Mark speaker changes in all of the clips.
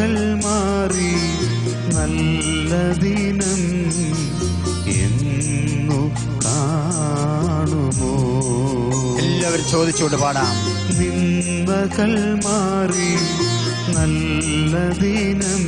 Speaker 1: മാറി നല്ല ദിനം എന്നു കാണുമോ?
Speaker 2: എല്ലാവരും ചോദിച്ചുകൊണ്ട് പാടാം. നിന്ദകൾ മാറി നല്ല ദിനം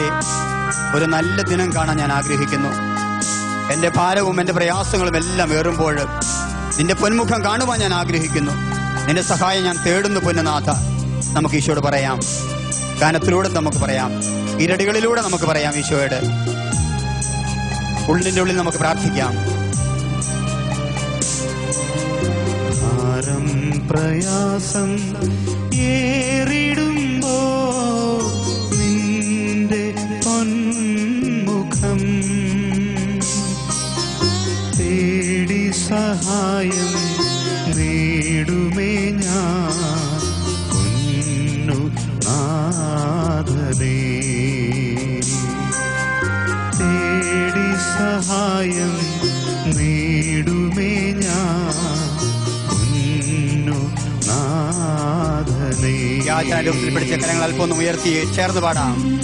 Speaker 3: കർത്താവെ ഒരു നല്ല ദിനം കാണാൻ ഞാൻ ആഗ്രഹിക്കുന്നു. എന്റെ ഭാരവും എന്റെ പ്രയാസങ്ങളും എല്ലാം ഏറുമ്പോൾ നിന്റെ പൊന്മുഖം കാണുവാൻ ഞാൻ ആഗ്രഹിക്കുന്നു. നിന്റെ സഹായം ഞാൻ തേടുന്നു പൊന്നുനാഥ. നമുക്ക് ഈശോട് പറയാം. ഗാനത്തിലൂടെ നമുക്ക് പറയാം. ഇരടികളിലൂടെ നമുക്ക് പറയാം ഈശോയോട്. ഉള്ളിന്റെ ഉള്ളിൽ നമുക്ക് പ്രാർത്ഥിക്കാം.
Speaker 1: പ്രയാസം സഹായം നേടുമേ ഞാൻ. പൊന്നു നാഥനേ. തേടി സഹായം നേടുമേ ഞാൻ. പൊന്നു നാഥനേ.
Speaker 3: യാചാരൂപത്തിൽ പിടിച്ച കരങ്ങൾ അല്പം ഉയർത്തി ചേർന്ന് പാടാം.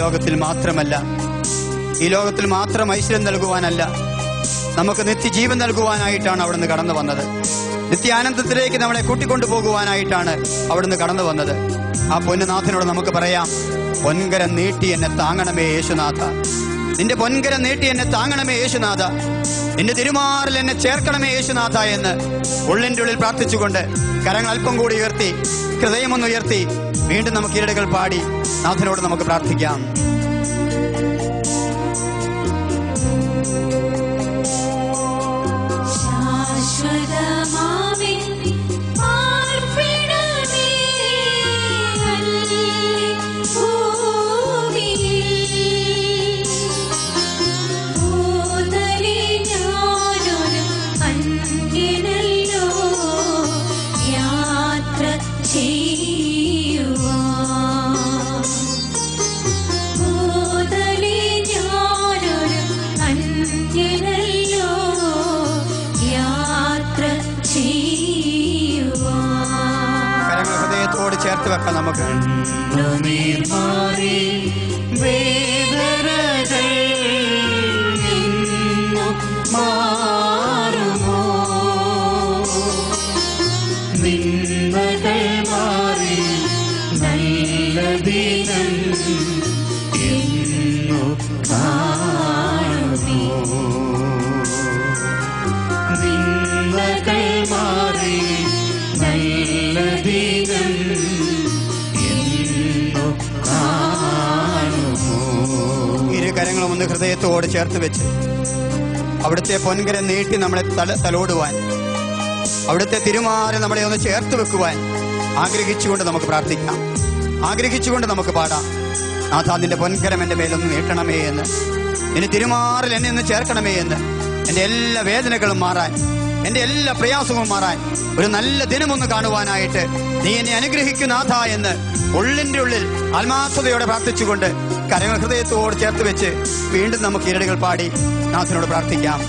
Speaker 3: ലോകത്തിൽ മാത്രമല്ല ഈ ലോകത്തിൽ മാത്രം ഐശ്വര്യം നൽകുവാനല്ല നമുക്ക് നിത്യജീവൻ നൽകുവാനായിട്ടാണ് അവിടുന്ന് കടന്നു വന്നത്. നിത്യാനന്ദത്തിലേക്ക് നമ്മളെ കൂട്ടിക്കൊണ്ടു പോകുവാനായിട്ടാണ് അവിടുന്ന് കടന്നു വന്നത്. ആ പൊന്നനാഥനോട് നമുക്ക് പറയാം പൊൻകര നീട്ടി എന്നെ താങ്ങണമേ യേശുനാഥ. നിന്റെ പൊൻകര നീട്ടി എന്നെ താങ്ങണമേ യേശുനാഥ. നിന്റെ തിരുമാറിൽ എന്നെ ചേർക്കണമേ യേശുനാഥ എന്ന് ഉള്ളിന്റെ ഉള്ളിൽ പ്രാർത്ഥിച്ചുകൊണ്ട് കരങ്ങൾ അല്പം കൂടി ഉയർത്തി ഹൃദയമൊന്ന് ഉയർത്തി വീണ്ടും നമുക്ക് ഈരടകൾ പാടി നാഥനോട് നമുക്ക് പ്രാർത്ഥിക്കാം.
Speaker 2: Thank പാർപ്പിടമേ
Speaker 3: ചേർത്ത് വെക്കാം നമുക്ക്.
Speaker 1: കണ്ണുനീർ മാറി വേദനകൾ
Speaker 3: ഒന്ന് ഹൃദയത്തോട് ചേർത്ത് വെച്ച് അവിടുത്തെ പൊൻകര നീട്ടി നമ്മളെ തല തലോടുവാൻ. അവിടുത്തെ തിരുമാറി നമ്മളെ ഒന്ന് ചേർത്ത് വെക്കുവാൻ ആഗ്രഹിച്ചുകൊണ്ട് നമുക്ക് പ്രാർത്ഥിക്കാം. ആഗ്രഹിച്ചുകൊണ്ട് നമുക്ക് പാടാം. നാഥാ നിന്റെ പൊൻകരം എന്റെ മേലൊന്ന് നീട്ടണമേ എന്ന്. നിന്റെ തിരുമാറിൽ എന്നെ ഒന്ന് ചേർക്കണമേ എന്ന്. എന്റെ എല്ലാ വേദനകളും മാറാൻ എന്റെ എല്ലാ പ്രയാസവും മാറാൻ ഒരു നല്ല ദിനമൊന്ന് കാണുവാനായിട്ട് നീ എന്നെ അനുഗ്രഹിക്കുന്നാഥ എന്ന് ഉള്ളിന്റെ ഉള്ളിൽ ആത്മാർത്ഥതയോടെ പ്രാർത്ഥിച്ചുകൊണ്ട് കരങ്ങൾ ഹൃദയത്തോട് ചേർത്ത് വെച്ച് വീണ്ടും നമുക്ക് ഇരടികൾ പാടി നാഥനോട് പ്രാർത്ഥിക്കാം.